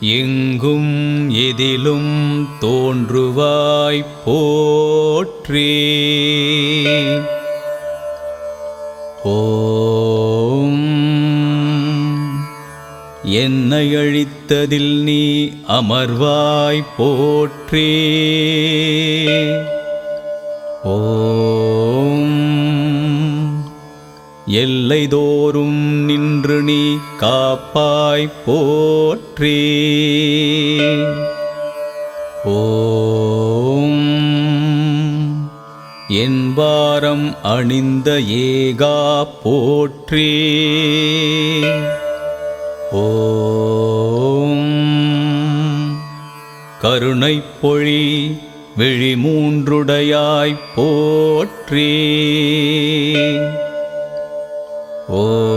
எங்கும் எதிலும் தோன்றுவாய் போற்றி. ஓம். என்னை அழித்ததில் நீ அமர்வாய் போற்றி. ஓம். எல்லைதோறும் நின்று நீ காப்பாய் போற்றி. ஓம். என்பாரம் அணிந்த ஏகா போற்றி. ஓம். கருணை பொழி விழி மூன்றுடையாய் போற்றி. ஓ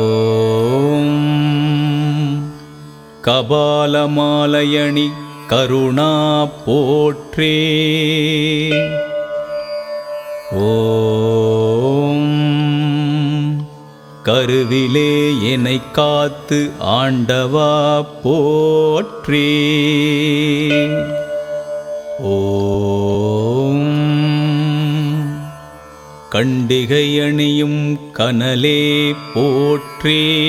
கபாலமாலயணி கருணா போற்றே. ஓம். கருவிலே என்னை காத்து ஆண்டவா போற்றே. ஓம். கண்டிகை அணியும் கனலே போற்றே.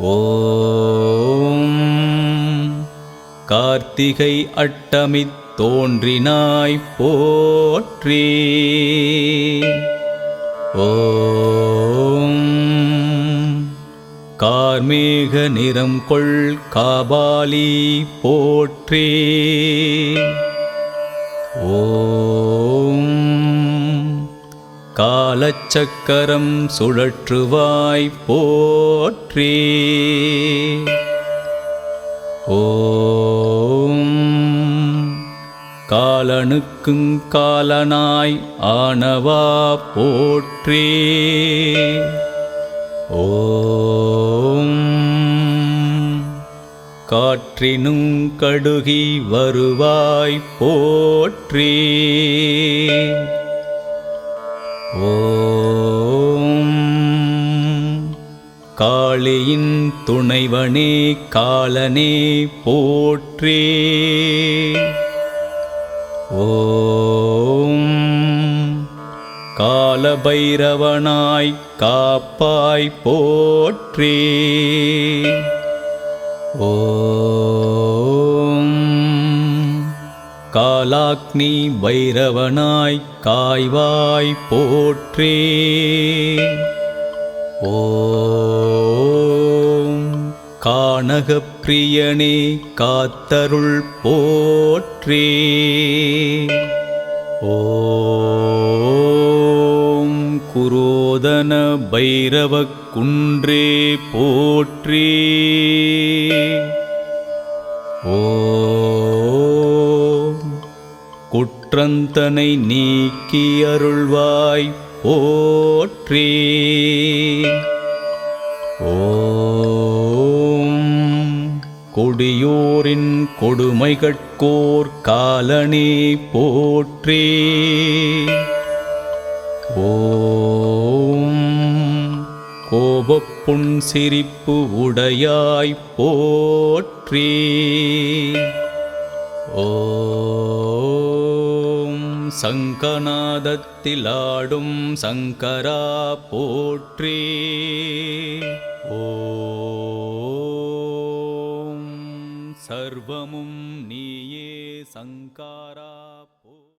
ஓம். கார்த்திகை அட்டமித் தோன்றினாய் போற்றி. ஓம். கார்மேக நிறம் கொள் காபாலி போற்றி. ஓ காலச்சக்கரம் சுழற்றுவாய் போற்றி. ஓம். காலனுக்கும் காலனாய் ஆனவா போற்றி. ஓம். காற்றினும் கடுகி வருவாய் போற்றி. ஓம். காளியின் துணைவனே காலனே போற்றே. ஓம். காலபைரவனாய் காப்பாய் போற்றே. ஓ காலாக்னி பைரவனாய் காய்வாய் போற்றே. ஓம் கானகப்பிரியனே காத்தருள் போற்றே. ஓம் குரோதன பைரவ குன்றே போற்றே. ஓ குற்றந்தனை நீக்கி அருள்வாய் போற்றி. ஓம் கொடியோரின் கொடுமைகட்கோர் காலனே போற்றி. ஓம் கோபப்புண் சிரிப்பு உடையாய் போற்றி. ஓ சங்கநாதத்திலாடும் சங்கரா போற்றி. ஓம் சர்வமும் நீயே சங்காரா.